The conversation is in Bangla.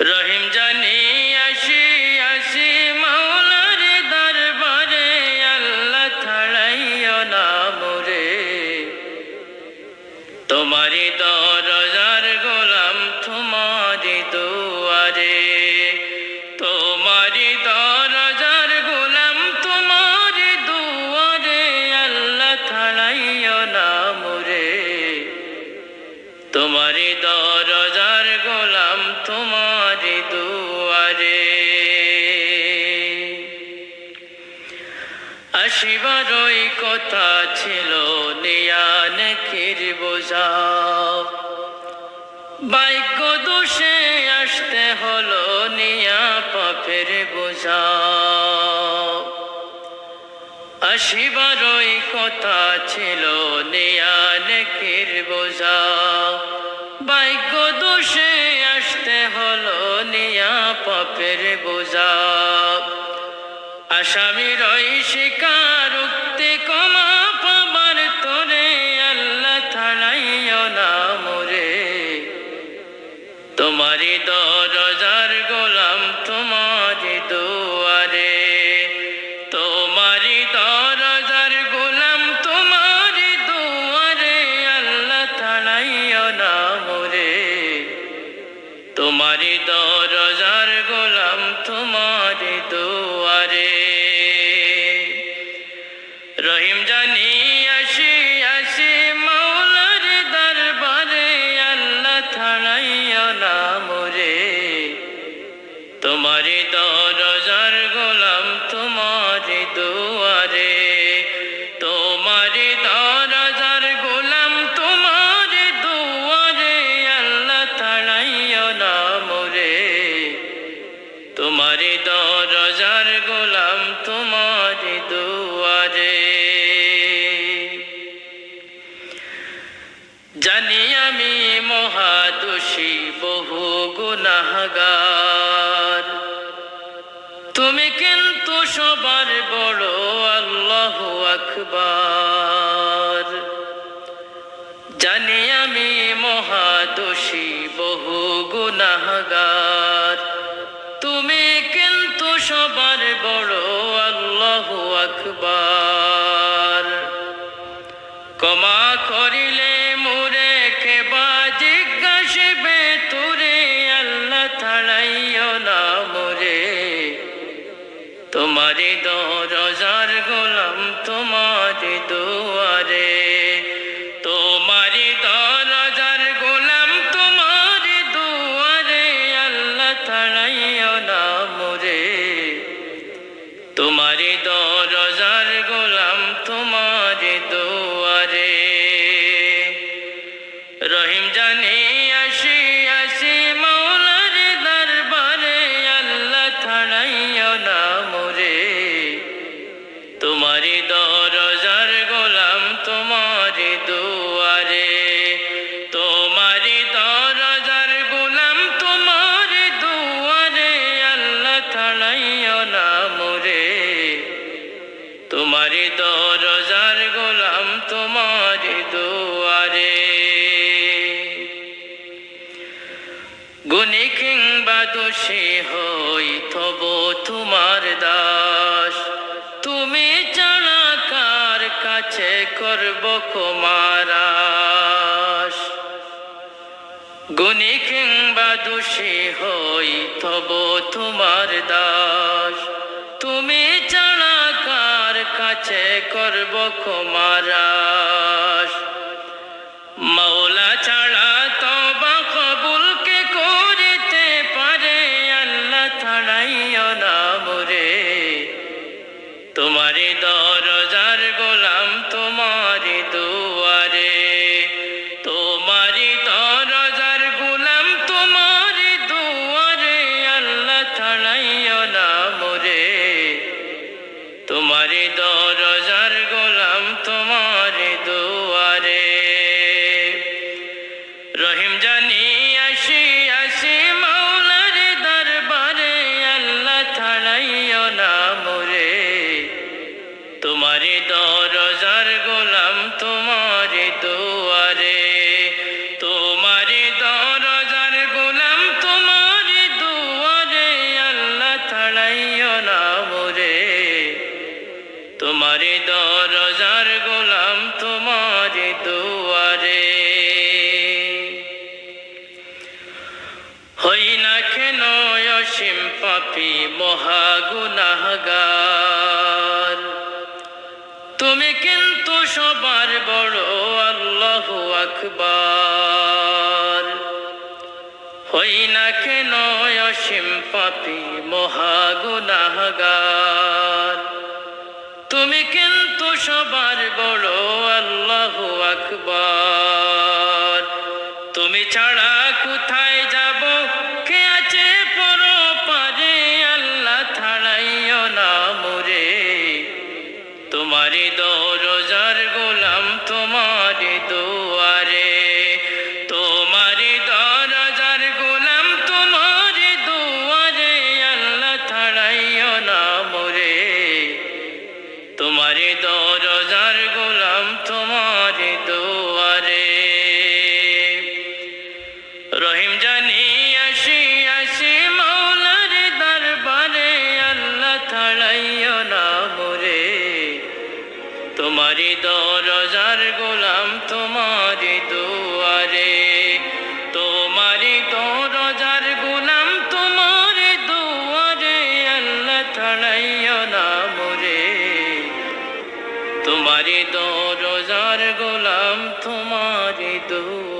রহিম জানি আসি আসি মাওলার দরবারে, আল্লাহ ছাড়াইও না মোরে। তোমারি দরজার গোলাম তোমারি দুয়ারে। তোমারি দরজার গোলাম তোমারি দুয়ারে, আল্লাহ ছাড়াইও না মোরে। তোমারি দরজার কথা ছিল, নিয়ান কির বোঝা বাইক দোষে আসতে হলো, নিয়া পাপের বোঝা আসিবার ওই কথা ছিল, নিয়ান কির বোঝা বাইক দোষে আসতে হলো, নিয়া পাপের বোঝা আসামি ওই তোমারি দরজার জানি আমি মহাদোষী, বহু গুনাহগার। তুমি কিন্তু সবার বড় আল্লাহ আকবার। জানি আমি মহাদোষী, বহু গুনাহগার। তুমি কিন্তু সবার বড় আল্লাহ আকবার। ক্ষমা না রে। তোমারে দরজার গোলাম তোমার দুয়ারে তোমারি দরজার গোলাম তোমারি দুয়ারে। গুণী কিংবা দোষী হই তব তোমার দাস। তুমি ছাড়া কার কাছে করব কুমারাস গুণী কিংবা দোষী হই তব তোমার দাস। কাছে করব কুমারাস তোমারে দরজার গোলাম, তোমারে দুয়ারে। তোমারে দরজার গোলাম, তোমারে দুয়ারে, আল্লাহ থাড়াইও না মোরে। তোমারে দরজার গোলাম, তোমারে দুয়ারে। হই না কেন অসীম পাপি মহাগুনাগা তুমি কিন্তু সবার বড় আল্লাহ আকবার। হই না কেন অসীম পাপি মহাগুনাহগার তুমি কিন্তু সবার বড় আল্লাহ আকবার। তুমি ছাড়া কোথায় যাব দরজার গোলাম তোমার দুয়ারে। রহিম জানি আসি আসি মৌলার দরবারে, আল্লাহ ছাড়াইও না মোরে। তোমারি দরজার গোলাম তোমার দুয়ারে। তোমারি দরজার গোলাম তোমারি দুয়ারে, আল্লাহ ছাড়াইও তোমারি দরজার গোলাম তোমারি দুয়ারে